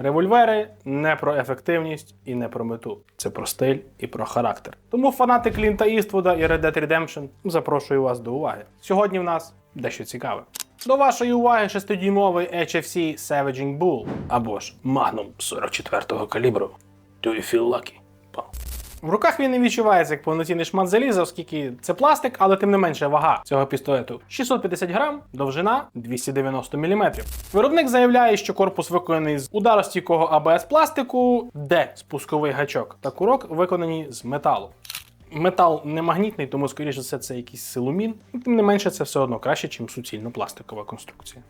Револьвери не про ефективність і не про мету. Це про стиль і про характер. Тому фанати Клінта Іствуда і Red Dead Redemption запрошую вас до уваги. Сьогодні в нас дещо цікаве. До вашої уваги 6-дюймовий HFC Savaging Bull або ж Magnum 44-го калібру. Do you feel lucky? Пау. В руках він не відчувається як повноцінний шмат заліза, оскільки це пластик, але тим не менше вага цього пістолету 650 грам, довжина 290 мм. Виробник заявляє, що корпус виконаний з ударостійкого АБС пластику, де спусковий гачок та курок виконані з металу. Метал не магнітний, тому, скоріше все, це якийсь силумін. Тим не менше, це все одно краще, ніж суцільно пластикова конструкція.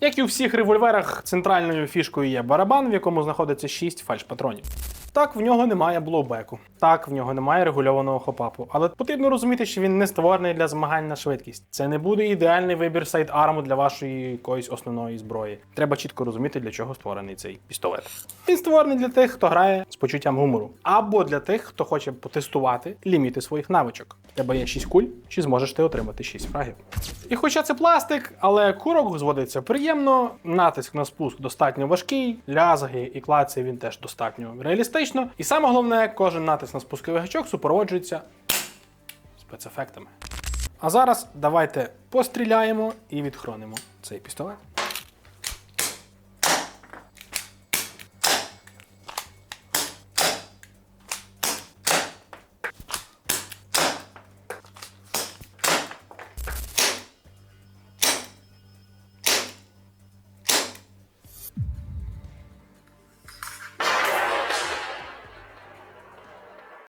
Як і у всіх револьверах, центральною фішкою є барабан, в якому знаходиться 6 фальшпатронів. Так, в нього немає блоубеку. Так, в нього немає регульованого хопапу. Але потрібно розуміти, що він не створений для змагань на швидкість. Це не буде ідеальний вибір сайт-арму для вашої якоїсь основної зброї. Треба чітко розуміти, для чого створений цей пістолет. Він створений для тих, хто грає з почуттям гумору, або для тих, хто хоче потестувати ліміти своїх навичок. Тебе є 6 куль, чи зможеш ти отримати 6 фрагів. І хоча це пластик, але курок зводиться приємно, натиск на спуск достатньо важкий, лязги і клаци він теж достатньо реалістично. І саме головне, кожен натиск на спусковий гачок супроводжується спецефектами. А зараз давайте постріляємо і відхронимо цей пістолет.